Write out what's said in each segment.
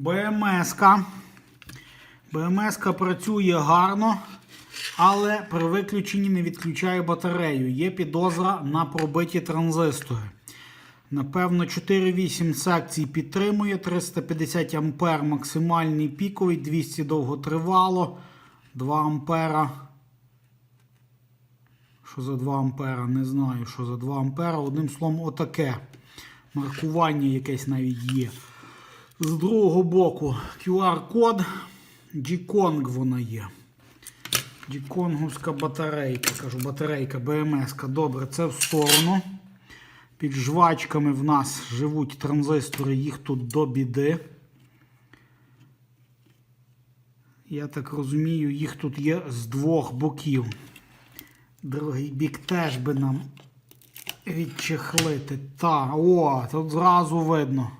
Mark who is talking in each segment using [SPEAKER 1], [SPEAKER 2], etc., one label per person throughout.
[SPEAKER 1] БМС-ка. БМС-ка працює гарно, але при виключенні не відключає батарею. Є підозра на пробиті транзистори. Напевно, 4-8 секцій підтримує, 350 ампер максимальний піковий, 200 довготривало, 2 ампера. Що за 2 ампера? Не знаю, що за 2 ампера. Одним словом, отаке. Маркування якесь навіть є. З другого боку QR-код. G-Kong вона є. G-Kongівська батарейка. Кажу, батарейка БМС. Добре, це в сторону. Під жвачками в нас живуть транзистори, їх тут до біди. Я так розумію, їх тут є з двох боків. Другий бік теж би нам відчехлити. Та, о, тут зразу видно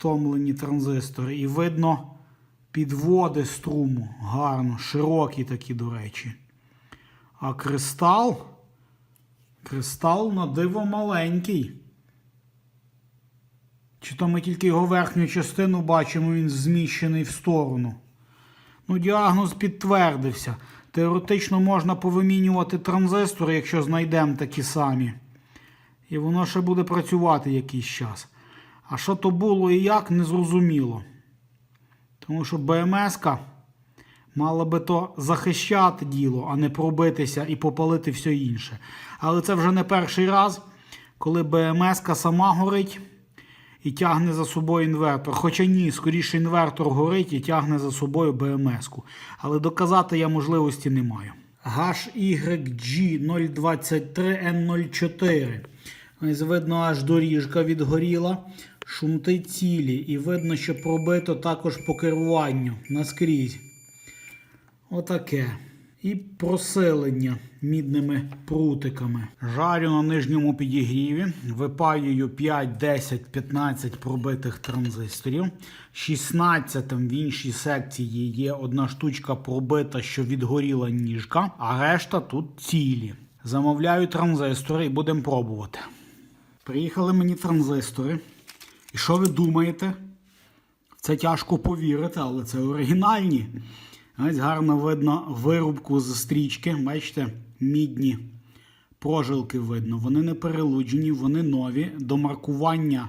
[SPEAKER 1] втомлені транзистори. І видно підводи струму. Гарно, широкі такі, до речі. А кристал. Кристал на диво маленький. Чи то ми тільки його верхню частину бачимо, він зміщений в сторону. Ну, діагноз підтвердився. Теоретично можна повимінювати транзистори, якщо знайдемо такі самі. І воно ще буде працювати якийсь час. А що то було і як, не зрозуміло. Тому що БМС-ка мала би то захищати діло, а не пробитися і попалити все інше. Але це вже не перший раз, коли БМС-ка сама горить і тягне за собою інвертор. Хоча ні, скоріше інвертор горить і тягне за собою БМС-ку. Але доказати я можливості не маю. HYG023N04. Ось видно, аж доріжка відгоріла. Шумти цілі. І видно, що пробито також по керуванню наскрізь. Отаке. І просилення мідними прутиками. Жарю на нижньому підігріві. Випаюю 5, 10, 15 пробитих транзисторів. 16 в іншій секції є одна штучка пробита, що відгоріла ніжка, а решта тут цілі. Замовляю транзистори і будемо пробувати. Приїхали мені транзистори. І що ви думаєте? Це тяжко повірити, але це оригінальні. Ось гарно видно вирубку з стрічки. Бачите, мідні прожилки видно. Вони не перелуджені, вони нові. До маркування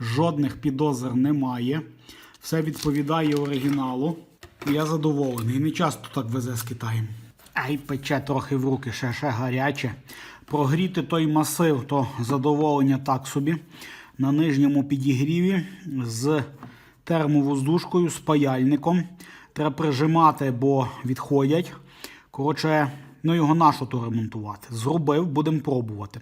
[SPEAKER 1] жодних підозр немає. Все відповідає оригіналу. Я задоволений. Не часто так везе з Китаєм. Ай, пече трохи в руки, ще ще гаряче. Прогріти той масив, то задоволення так собі. На нижньому підігріві з термовоздушкою, з паяльником. Треба прижимати, бо відходять. Коротше, ну його нащо то ремонтувати. Зробив, будемо пробувати.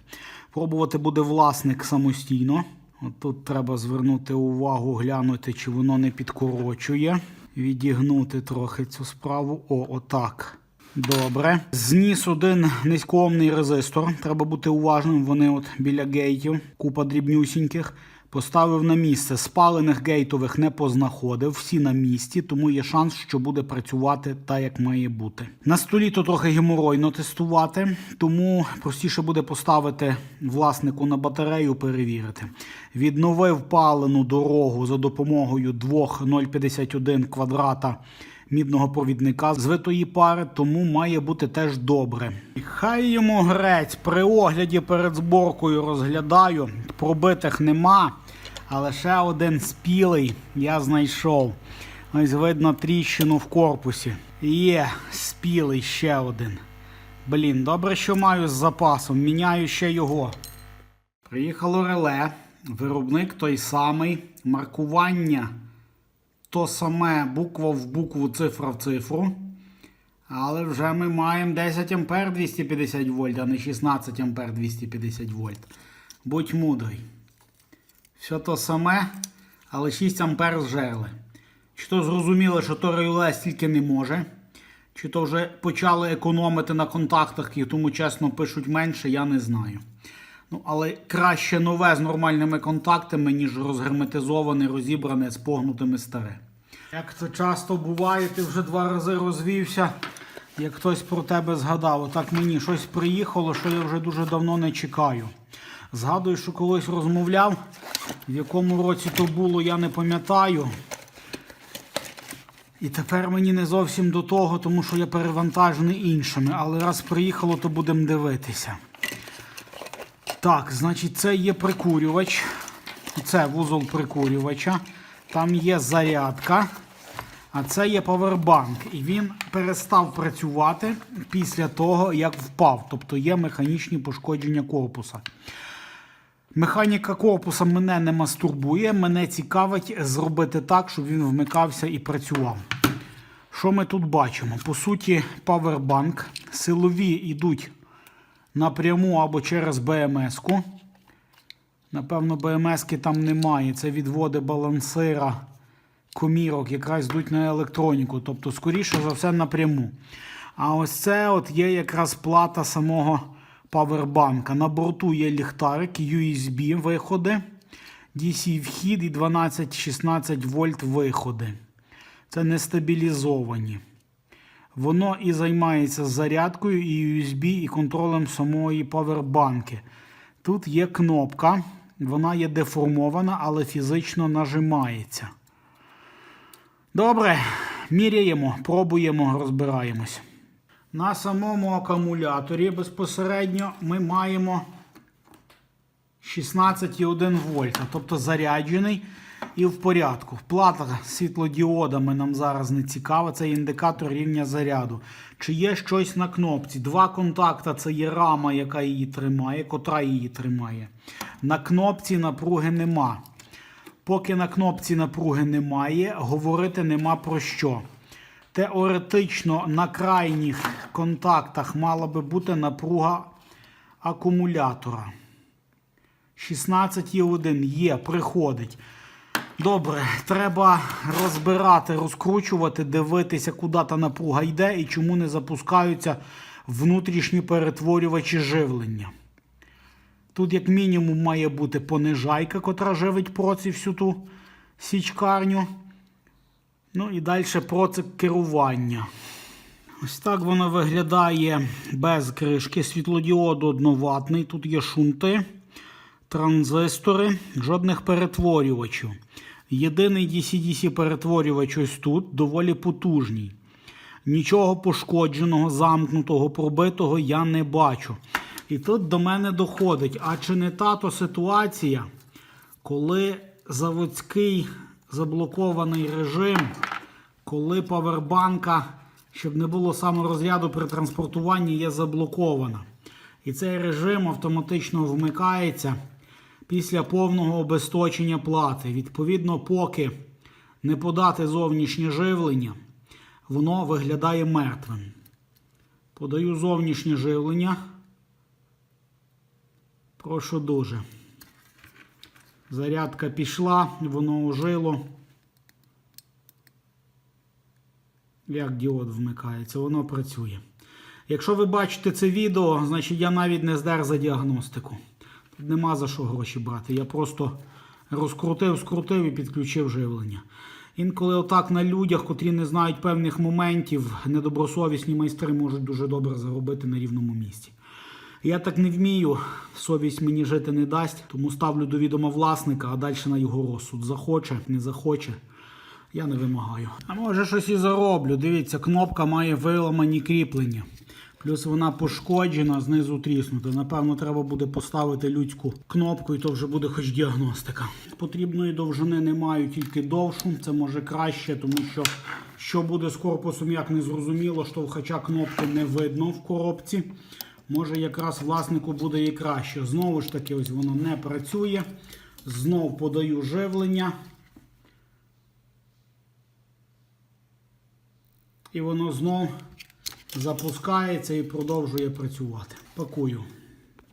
[SPEAKER 1] Пробувати буде власник самостійно. От тут треба звернути увагу, глянути, чи воно не підкорочує. Відігнути трохи цю справу. О, отак. Добре. Зніс один низькоомний резистор. Треба бути уважним. Вони от біля гейтів, купа дрібнюсіньких. Поставив на місце. Спалених гейтових не познаходив. Всі на місці, тому є шанс, що буде працювати так, як має бути. На столі то трохи геморойно тестувати, тому простіше буде поставити власнику на батарею, перевірити. Відновив палену дорогу за допомогою двох 0,51 квадрата мідного провідника з витої пари, тому має бути теж добре. Хай йому грець при огляді перед зборкою розглядаю. Пробитих нема, але ще один спілий я знайшов. Ось видно тріщину в корпусі. Є спілий ще один. Блін, добре, що маю з запасом. Міняю ще його. Приїхало реле. Виробник той самий. Маркування то саме буква в букву, цифра в цифру. Але вже ми маємо 10 ампер 250 вольт, а не 16 ампер 250 вольт. Будь мудрий. Все то саме, але 6 ампер зжерли. Чи то зрозуміло, що то реле стільки не може, чи то вже почали економити на контактах і тому чесно пишуть менше, я не знаю. Ну, але краще нове з нормальними контактами, ніж розгерметизоване, розібране з погнутими старе. Як це часто буває, ти вже два рази розвівся, як хтось про тебе згадав. Отак мені щось приїхало, що я вже дуже давно не чекаю. Згадую, що колись розмовляв, в якому році то було, я не пам'ятаю. І тепер мені не зовсім до того, тому що я перевантажений іншими. Але раз приїхало, то будемо дивитися. Так, значить, це є прикурювач. Це вузол прикурювача. Там є зарядка. А це є павербанк. І він перестав працювати після того, як впав. Тобто є механічні пошкодження корпуса. Механіка корпуса мене не мастурбує, мене цікавить зробити так, щоб він вмикався і працював. Що ми тут бачимо? По суті, павербанк. Силові йдуть напряму або через БМС-ку. Напевно, БМС-ки там немає. Це відводи балансира комірок, якраз йдуть на електроніку. Тобто, скоріше за все, напряму. А ось це от є якраз плата самого павербанка. На борту є ліхтарик, USB виходи, DC вхід і 12-16 вольт виходи. Це не стабілізовані. Воно і займається зарядкою, і USB, і контролем самої павербанки. Тут є кнопка, вона є деформована, але фізично нажимається. Добре, міряємо, пробуємо, розбираємось. На самому акумуляторі безпосередньо ми маємо 16,1 вольта, тобто заряджений і в порядку. Плата світлодіодами нам зараз не цікава, це індикатор рівня заряду. Чи є щось на кнопці? Два контакта це є рама, яка її тримає, котра її тримає. На кнопці напруги нема. Поки на кнопці напруги немає, говорити нема про що. Теоретично на крайніх контактах мала би бути напруга акумулятора. 16,1 є, приходить. Добре, треба розбирати, розкручувати, дивитися, куди та напруга йде і чому не запускаються внутрішні перетворювачі живлення. Тут, як мінімум, має бути понижайка, котра живить проці всю ту січкарню. Ну і далі процик керування. Ось так воно виглядає без кришки. Світлодіод одноватний. Тут є шунти, транзистори, жодних перетворювачів. Єдиний DC-DC перетворювач ось тут доволі потужний. Нічого пошкодженого, замкнутого, пробитого я не бачу. І тут до мене доходить, а чи не та то ситуація, коли заводський заблокований режим, коли павербанка, щоб не було саморозряду при транспортуванні, є заблокована. І цей режим автоматично вмикається після повного обесточення плати. Відповідно, поки не подати зовнішнє живлення, воно виглядає мертвим. Подаю зовнішнє живлення. Прошу дуже. Зарядка пішла, воно ожило. Як діод вмикається, воно працює. Якщо ви бачите це відео, значить я навіть не здер за діагностику. Нема за що гроші брати. Я просто розкрутив, скрутив і підключив живлення. Інколи отак на людях, котрі не знають певних моментів, недобросовісні майстри можуть дуже добре заробити на рівному місці. Я так не вмію, совість мені жити не дасть, тому ставлю до відома власника, а далі на його розсуд. Захоче, не захоче. Я не вимагаю. А може щось і зароблю. Дивіться, кнопка має виламані кріплення. Плюс вона пошкоджена, знизу тріснута. Напевно, треба буде поставити людську кнопку, і то вже буде хоч діагностика. Потрібної довжини не маю, тільки довшу. Це може краще, тому що що буде з корпусом, як не зрозуміло, штовхача кнопки не видно в коробці. Може, якраз власнику буде і краще. Знову ж таки, ось воно не працює. Знов подаю живлення. І воно знов запускається і продовжує працювати. Пакую.